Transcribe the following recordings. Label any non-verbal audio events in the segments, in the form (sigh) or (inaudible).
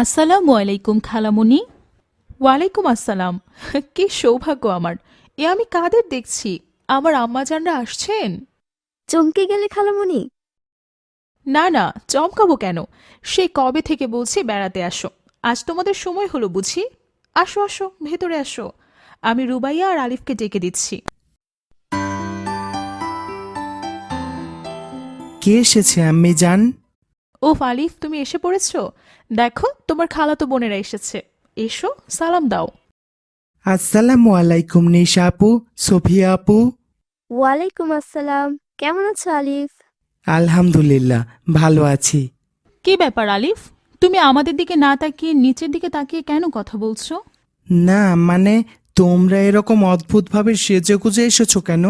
আসসালামু আলাইকুম খালামুনি। ওয়ালাইকুম আসসালাম। (laughs) কি সৌভাগ্য আমার। এ আমি কাদের দেখছি? আমার আম্মাজানরা আসছেন? চমকে গেলে খালামণি না না চমকাবো কেন? সে কবে থেকে বলছি বেড়াতে আসো। আজ তোমাদের সময় হলো বুঝি? আসো আসো ভেতরে আসো। আমি রুবাইয়া আর আলিফকে ডেকে দিচ্ছি। কে এসেছে আম্মি জান ওফ আলিফ তুমি এসে পড়েছো? দেখো তোমার খালাতো বোনেরা এসেছে। এসো সালাম দাও। আসসালামু আলাইকুম নিশা আপু সোফিয়া আপু। ওয়ালাইকুম আসসালাম। কেমন আছো আলিফ? আলহামদুলিল্লাহ ভালো আছি। কি ব্যাপার আলিফ? তুমি আমাদের দিকে না তাকিয়ে নিচের দিকে তাকিয়ে কেন কথা বলছো? না মানে তোমরা এরকম অদ্ভুতভাবে সেজে গুজে এসেছ কেন?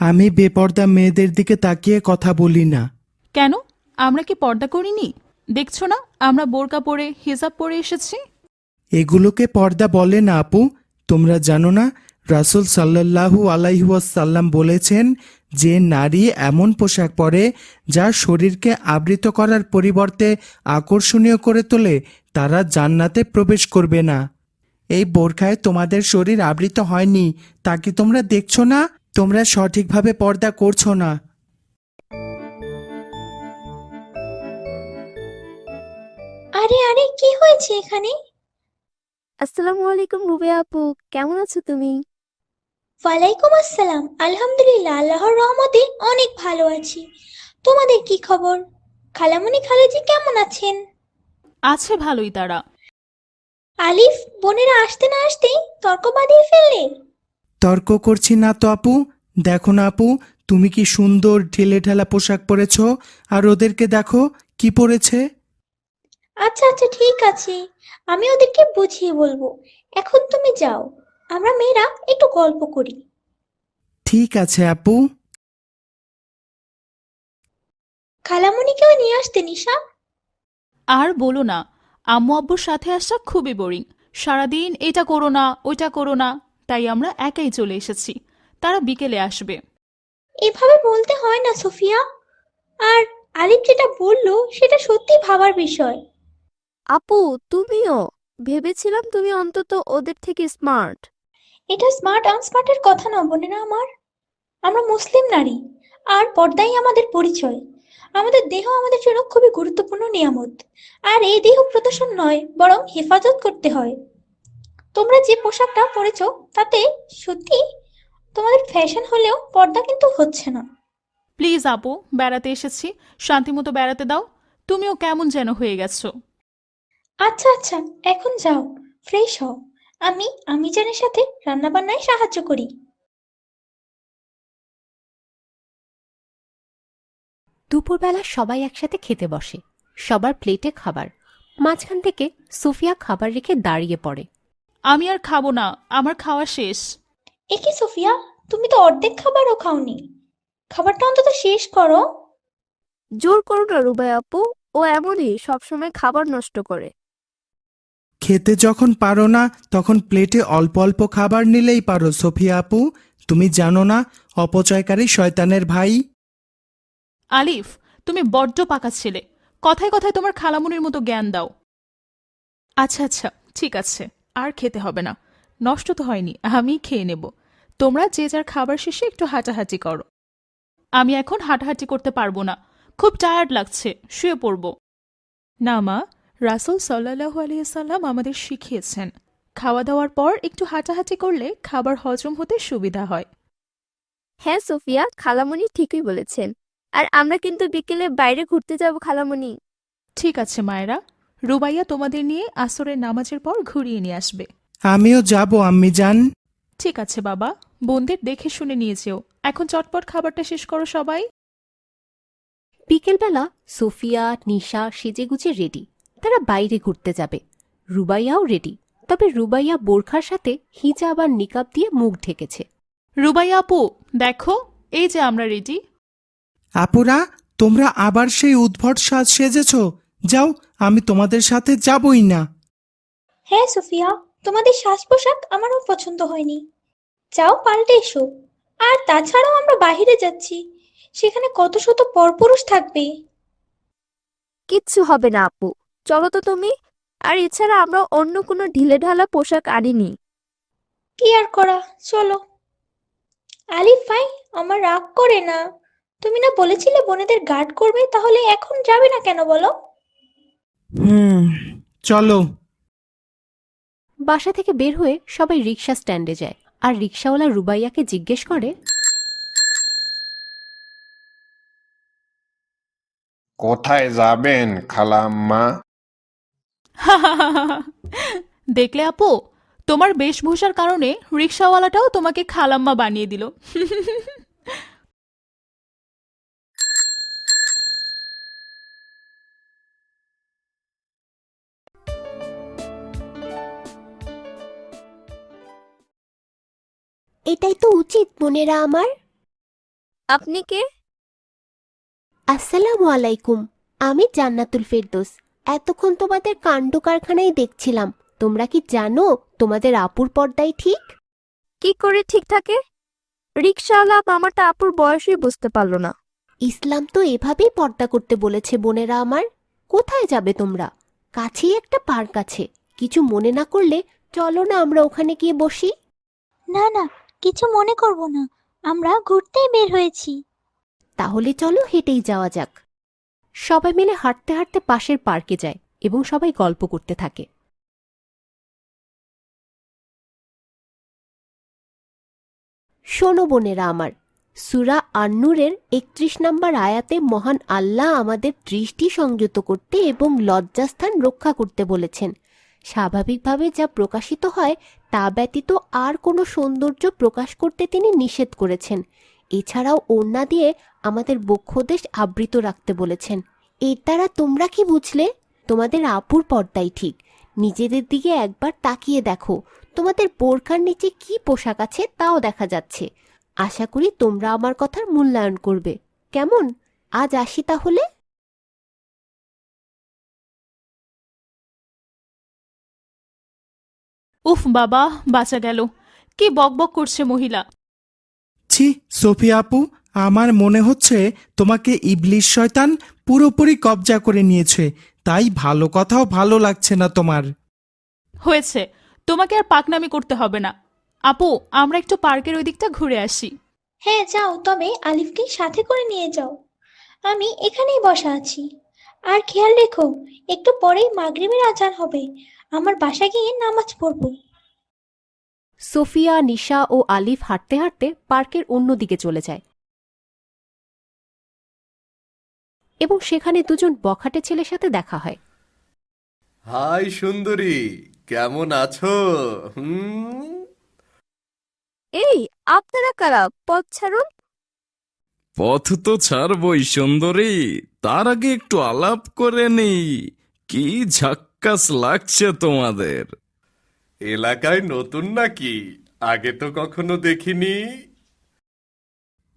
আমি বেপর্দা মেয়েদের দিকে তাকিয়ে কথা বলি না। কেন? আমরা কি পর্দা করিনি? দেখছ না, আমরা বোরকা পরে, হিজাব পরে এসেছি। এগুলোকে পর্দা বলে না, আপু। তোমরা জানো না, রাসুল সাল্লাল্লাহু আলাইহাসাল্লাম বলেছেন যে নারী এমন পোশাক পরে যা শরীরকে আবৃত করার পরিবর্তে আকর্ষণীয় করে তোলে, তারা জান্নাতে প্রবেশ করবে না। এই বোরখায় তোমাদের শরীর আবৃত হয়নি, তা কি তোমরা দেখছ না? তোমরা সঠিকভাবে পর্দা করছ না। আরে আরে কি হয়েছে এখানে? আসসালামু আলাইকুম রুবে আপু কেমন আছো তুমি? ওয়ালাইকুম আসসালাম। আলহামদুলিল্লাহ আল্লাহর রহমতে অনেক ভালো আছি। তোমাদের কি খবর? খালামণি খালাজি কেমন আছেন? আছে ভালোই তারা। আলিফ বোনেরা আসতে না আসতেই তর্ক বাঁধিয়ে ফেললে? তর্ক করছি না তো আপু। দেখো না আপু তুমি কি সুন্দর ঢেলে ঢালা পোশাক পরেছ? আর ওদেরকে দেখো কি পরেছে? আচ্ছা আচ্ছা ঠিক আছে। আমি ওদেরকে বুঝিয়ে বলব। এখন তুমি যাও। আমরা মেয়েরা একটু গল্প করি। ঠিক আছে আপু। খালামণিকেও নিয়ে আসতে নিশা? আর বলো না আম্মু আব্বুর সাথে আসা খুবই বোরিং সারাদিন এটা করো না ওইটা করো না। তাই আমরা একাই চলে এসেছি। তারা বিকেলে আসবে। এভাবে বলতে হয় না সোফিয়া। আর আলিফ যেটা বলল সেটা সত্যি ভাবার বিষয়। আপু তুমিও? ভেবেছিলাম তুমি অন্তত ওদের থেকে স্মার্ট এটা স্মার্ট আনস্মার্টের কথা না বোনেরা আমার? আমরা মুসলিম নারী আর পর্দাই আমাদের পরিচয়। আমাদের দেহ আমাদের জন্য খুবই গুরুত্বপূর্ণ নিয়ামত। আর এই দেহ প্রদর্শন নয় বরং হেফাজত করতে হয়। তোমরা যে পোশাকটা পরেছো তাতে সত্যি তোমাদের ফ্যাশন হলেও পর্দা কিন্তু হচ্ছে না। প্লিজ আপু বেড়াতে এসেছি। শান্তিমতো বেড়াতে দাও। তুমিও কেমন যেন হয়ে গেছো। আচ্ছা আচ্ছা এখন যাও ফ্রেশ হও। আমি আমি জানের সাথে রান্নাবান্নায় সাহায্য করি। দুপুরবেলা সবাই একসাথে খেতে বসে। সবার প্লেটে খাবার। মাঝখান থেকে সুফিয়া খাবার রেখে দাঁড়িয়ে পড়ে। আমি আর খাব না আমার খাওয়া শেষ। এ কি সোফিয়া? তুমি তো অর্ধেক খাবারও খাওনি। খাবারটা অন্তত শেষ করো। জোর করো না রুবে আপু ও এমনই সবসময় খাবার নষ্ট করে। খেতে যখন পারো না, তখন প্লেটে অল্প অল্প খাবার নিলেই পারো, সোফিয়া আপু। তুমি জানো না, অপচয়কারী শয়তানের ভাই। আলিফ, তুমি বড্ড পাকা ছেলে। কথায় কথায় তোমার খালামুনির মতো জ্ঞান দাও। আচ্ছা আচ্ছা ঠিক আছে, আর খেতে হবে না। নষ্ট তো হয়নি, আমি খেয়ে নেব। তোমরা যে যার খাবার শেষে একটু হাঁটাহাঁটি করো। আমি এখন হাঁটাহাঁটি করতে পারব না। খুব টায়ার্ড লাগছে, শুয়ে পড়ব। না মা রাসুল সাল্লাহু আলিয়াল্লাম আমাদের শিখিয়েছেন খাওয়া দাওয়ার পর একটু হাঁটাহাঁটি করলে খাবার হজম হতে সুবিধা হয়। হ্যাঁ সোফিয়া খালামণি ঠিকই বলেছেন। আর আমরা কিন্তু বিকেলে বাইরে ঘুরতে যাব খালামণি ঠিক আছে মায়েরা। রুবাইয়া তোমাদের নিয়ে আসরের নামাজের পর ঘুরিয়ে নিয়ে আসবে। আমিও যাব আম্মি যান। ঠিক আছে বাবা। বোনদের দেখে শুনে নিয়ে যেও। এখন চটপট খাবারটা শেষ করো সবাই। বিকেলবেলা সোফিয়া নিশা সেজেগুজে রেডি। তারা বাইরে ঘুরতে যাবে। রুবাইয়াও রেডি তবে রুবাইয়া বোরখার সাথে হিজাব আর নিকাব দিয়ে মুখ ঢেকেছে। রুবাইয়া আপু দেখো এই যে আমরা রেডি আপুরা তোমরা আবার সেই উদ্ভট সাজ সেজেছ। যাও আমি তোমাদের সাথে যাবই না। হ্যাঁ সোফিয়া তোমাদের সাজ পোশাক আমারও পছন্দ হয়নি। যাও পাল্টে এসো। আর তাছাড়াও আমরা বাইরে যাচ্ছি। সেখানে কত শত পরপুরুষ থাকবে। কিচ্ছু হবে না আপু। চলো তো তুমি। আর এছাড়া আমরা অন্য কোনো ঢিলেঢালা পোশাক আনিনি। কি আর করা? চলো। আলিফ ভাই আমার রাগ করে না। তুমি না বলেছিলে বোনেদের গার্ড করবে তাহলে এখন যাবে না কেন বলো? হুম চলো। বাসা থেকে বের হয়ে সবাই রিক্সা স্ট্যান্ডে যায় আর রিক্সাওয়ালা রুবাইয়াকে জিজ্ঞেস করে কোথায় যাবেন খালাম্মা? (laughs) দেখলে আপু তোমার বেশভূষার কারণে রিক্সাওয়ালাটাও তোমাকে খালাম্মা বানিয়ে দিল। (laughs) এটাই তো উচিত বোনেরা আমার। আপনি কে? আসসালামু আলাইকুম আমি জান্নাতুল ফেরদোস। এতক্ষণ তোমাদের কাণ্ড কারখানায় দেখছিলাম। তোমরা কি জানো তোমাদের আপুর পর্দাই ঠিক? কি করে ঠিক থাকে? রিক্সাওয়ালা আমারটা আপুর বয়সই বুঝতে পারল না। ইসলাম তো এভাবেই পর্দা করতে বলেছে বোনেরা আমার। কোথায় যাবে তোমরা? কাছেই একটা পার্ক আছে। কিছু মনে না করলে চলো না আমরা ওখানে গিয়ে বসি। না না কিছু মনে করব না। আমরা ঘুরতেই বের হয়েছি। তাহলে চলো হেঁটেই যাওয়া যাক। সবাই মিলে হাঁটতে হাঁটতে পাশের পার্কে যায় এবং সবাই গল্প করতে থাকে। শোনো বোনেরা আমার, সুরা আন্নুরের একত্রিশ নম্বর আয়াতে মহান আল্লাহ আমাদের দৃষ্টি সংযত করতে এবং লজ্জাস্থান রক্ষা করতে বলেছেন। স্বাভাবিকভাবে যা প্রকাশিত হয় তা ব্যতীত আর কোনো সৌন্দর্য প্রকাশ করতে তিনি নিষেধ করেছেন। এছাড়াও ওড়না দিয়ে আমাদের বক্ষদেশ আবৃত রাখতে বলেছেন। এর দ্বারা তোমরা কি বুঝলে? তোমাদের আপুর পর্দাই ঠিক। নিজেদের দিকে একবার তাকিয়ে দেখো। তোমাদের বোরখার নিচে কি পোশাক আছে তাও দেখা যাচ্ছে। আশা করি তোমরা আমার কথার মূল্যায়ন করবে। কেমন? আজ আসি তাহলে? উফ বাবা, বাঁচা গেল। কি বকবক করছে মহিলা। ছি সোফিয়া আপু আমার মনে হচ্ছে তোমাকে ইবলিশ শয়তান পুরোপুরি কবজা করে নিয়েছে। তাই ভালো কথাও ভালো লাগছে না তোমার। হয়েছে। তোমাকে আর পাকনামি করতে হবে না। আপু আমরা একটু পার্কের ওই দিকটা ঘুরে আসি। হ্যাঁ যাও তবে আলিফকে সাথে করে নিয়ে যাও। আমি এখানেই বসা আছি। আর খেয়াল রেখো একটু পরেই মাগরিবের আচার হবে। আমার বাসা গিয়ে নামাজ পড়ব। সোফিয়া নিশা ও আলিফ হাঁটতে হাঁটতে পার্কের অন্যদিকে চলে যায়। এবং সেখানে দুজন বখাটে ছেলের সাথে দেখা হয়। হাই সুন্দরী কেমন আছো? হুম। এই আপনারা কারা? পথ ছাড়ুন। পথ তো ছাড়বই সুন্দরী তার আগে একটু আলাপ করে নেই। কি ঝাক্কাস লাগছে তোমাদের। এলাকায় নতুন নাকি? আগে তো কখনো দেখিনি।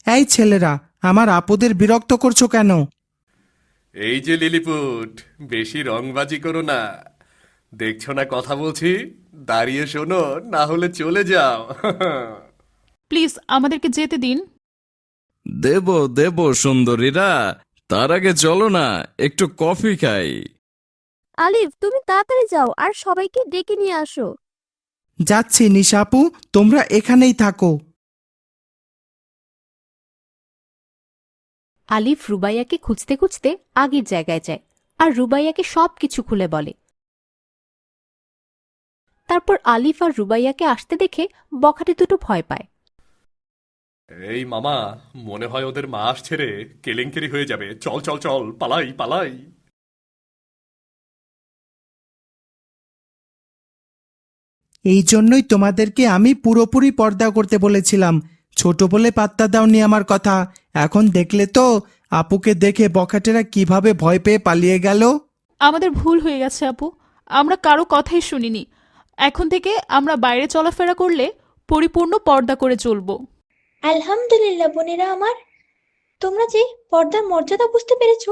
এই ছেলেরা আমার আপুদের বিরক্ত করছ কেন? এই যে লিলিপুট বেশি রংবাজি করো না। দেখছ না কথা বলছি? দাঁড়িয়ে শোনো না হলে চলে যাও। প্লিজ আমাদেরকে যেতে দিন। দেব দেব সুন্দরীরা তার আগে চলো না একটু কফি খাই। আলিফ তুমি তাড়াতাড়ি যাও আর সবাইকে ডেকে নিয়ে আসো। যাচ্ছি নিশাপু তোমরা এখানেই থাকো। আলিফ রুবাইয়াকে খুঁজতে খুঁজতে আগের জায়গায় যায় আর রুবাইয়াকে সব কিছু খুলে বলে। তারপর আলিফ আর রুবাইয়াকে আসতে দেখে বখাটে দুটো ভয় পায়। এই মামা মনে হয় ওদের মা আসছে রে কেলেঙ্কারি হয়ে যাবে। চল চল চল পালাই পালাই। এই জন্যই তোমাদেরকে আমি পুরোপুরি পর্দা করতে বলেছিলাম। ছোট বলে পাত্তা দাওনি আমার কথা। এখন দেখলে তো আপুকে দেখে বখাটেরা কীভাবে ভয় পেয়ে পালিয়ে গেল। আমাদের ভুল হয়ে গেছে আপু। আমরা কারও কথাই শুনিনি। এখন থেকে আমরা বাইরে চলাফেরা করলে পরিপূর্ণ পর্দা করে চলবো। আলহামদুলিল্লাহ বোনেরা আমার। তোমরা যে পর্দার মর্যাদা বুঝতে পেরেছ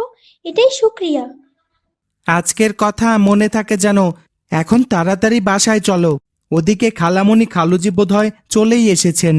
এটাই শুক্রিয়া আজকের কথা মনে থাকে যেন। এখন তাড়াতাড়ি বাসায় চলো। ওদিকে খালামণি খালুজি বোধহয় চলেই এসেছেন।